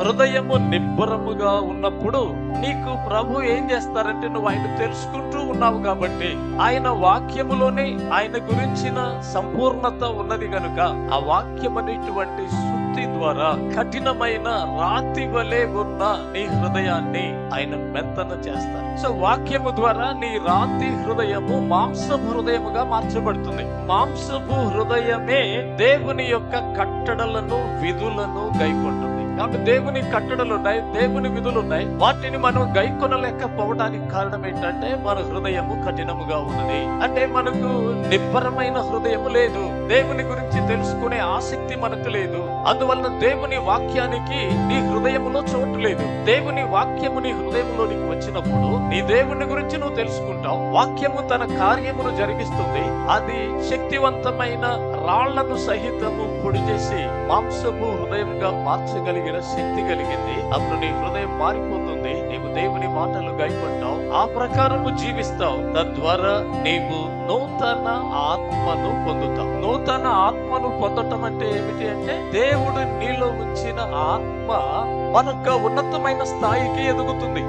హృదయము నిబ్బరముగా ఉన్నప్పుడు నీకు ప్రభు ఏం చేస్తారంటే నువ్వు ఆయన తెలుసుకుంటూ ఉన్నావు కాబట్టి ఆయన వాక్యములోనే ఆయన గురించిన సంపూర్ణత ఉన్నది గనుక ఆ వాక్యం అనేటువంటి శుద్ధి ద్వారా కఠినమైన రాతి వలె ఉన్న నీ హృదయాన్ని ఆయన మెత్తన చేస్తారు. సో వాక్యము ద్వారా నీ రాతి హృదయము మాంసపు హృదయముగా మార్చబడుతుంది. మాంసపు హృదయమే దేవుని యొక్క కట్టడలను విధులను గైకొంటుంది. కాబట్టి దేవుని కట్టడలు ఉన్నాయి దేవుని విధులు ఉన్నాయి వాటిని మనం గైకొనలేకపోవడానికి కారణం ఏంటంటే మన హృదయము కఠినముగా ఉన్నది. అంటే మనకు నిబ్బరమైన హృదయము లేదు. దేవుని గురించి తెలుసుకునే ఆసక్తి మనకు లేదు. అందువలన దేవుని వాక్యానికి నీ హృదయములో చోటు లేదు. దేవుని వాక్యము నీ హృదయంలోనికి వచ్చినప్పుడు నీ దేవుని గురించి నువ్వు తెలుసుకుంటావు. వాక్యము తన కార్యమును జరిగిస్తుంది. అది శక్తివంతమైన రాళ్ళను సహితము పొడి చేసి మాంసము హృదయంగా మార్చగలిగిన శక్తి కలిగింది. అప్పుడు నీ హృదయం మారిపోతుంది. నీవు దేవుని మాటలు గైకొంటావు ఆ ప్రకారము జీవిస్తావు. తద్వారా నీవు నూతన ఆత్మను పొందుతావు. నూతన ఆత్మను పొందటం అంటే ఏమిటి అంటే దేవుడు నీలో ఉంచిన ఆత్మ మనకు ఉన్నతమైన స్థాయికి ఎదుగుతుంది.